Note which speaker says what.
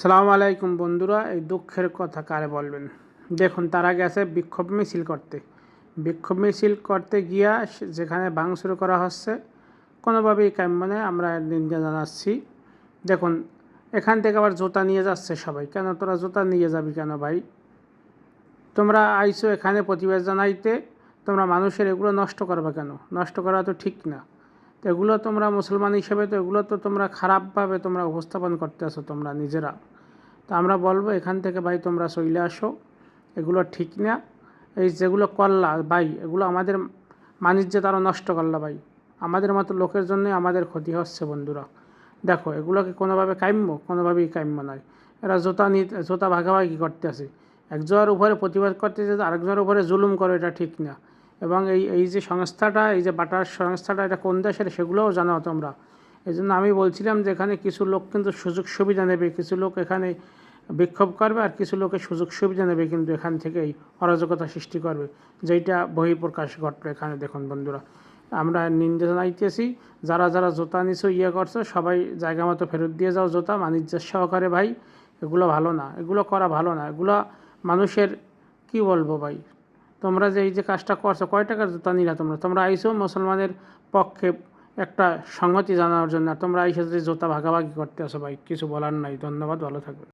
Speaker 1: সালাম আলাইকুম বন্ধুরা, এই দুঃখের কথা কারে বলবেন? দেখুন, তারা গেছে বিক্ষোভ মিছিল করতে। বিক্ষোভ মিছিল করতে গিয়া যেখানে ভাঙচুর করা হচ্ছে, কোনোভাবেই কাম্য নয়, আমরা নিন্দা জানাচ্ছি। দেখুন, এখান থেকে আবার জুতা নিয়ে যাচ্ছে সবাই। কেন তোরা জুতা নিয়ে যাবি কেন ভাই? তোমরা আইসো এখানে প্রতিবাদ জানাইতে, তোমরা মানুষের এগুলো নষ্ট করবে কেন? নষ্ট করা তো ঠিক না। তো এগুলো তোমরা মুসলমান হিসেবে তো এগুলো তো তোমরা খারাপভাবে তোমরা উপস্থাপন করতে আসো তোমরা নিজেরা। তো আমরা বলব, এখান থেকে ভাই তোমরা চলে আসো। এগুলো ঠিক না। এই যেগুলো করলা, ভাই, এগুলো আমাদের বাণিজ্য তারা নষ্ট করলা ভাই। আমাদের মতো লোকের জন্যই আমাদের ক্ষতি হচ্ছে বন্ধুরা। দেখো, এগুলোকে কোনোভাবে কাম্য, কোনোভাবেই কাম্য নয়। এরা জোতা নিয়ে জোতা ভাগাভাগি করতে আসে। একজনের উপরে প্রতিবাদ করতে যে আরেকজনের উপরে জুলুম করে, এটা ঠিক না। এবং এই এই যে সংস্থাটা, এই যে বাটার সংস্থাটা, এটা কোন দেশের সেগুলোও জানো তোমরা। এই জন্য আমি বলছিলাম যে এখানে কিছু লোক কিন্তু সুযোগ সুবিধা নেবে, কিছু লোক এখানে বিক্ষোভ করবে আর কিছু লোকের সুযোগ সুবিধা নেবে কিন্তু এখান থেকেই অরাজকতা সৃষ্টি করবে, যেইটা বহিঃপ্রকাশ ঘটবে এখানে, দেখুন বন্ধুরা। আমরা নিন্দা জানাইতেছি, যারা যারা জোতা নিছো ইয়ে করছ, সবাই জায়গা মতো ফেরত দিয়ে যাও জুতা বাণিজ্যের সহকারে ভাই, এগুলো ভালো না, এগুলো করা ভালো না, এগুলো মানুষের, কি বলব ভাই? তোমরা যে এই যে কাজটা করছ, কয় টাকার জুতা নিলা তোমরা? তোমরা আইসো মুসলমানের পক্ষে একটা সংহতি জানানোর জন্য। তোমরা আইসো যে জুতা ভাগাভাগি করতে আসো ভাই, কিছু বলার নাই। ধন্যবাদ, ভালো থাকবে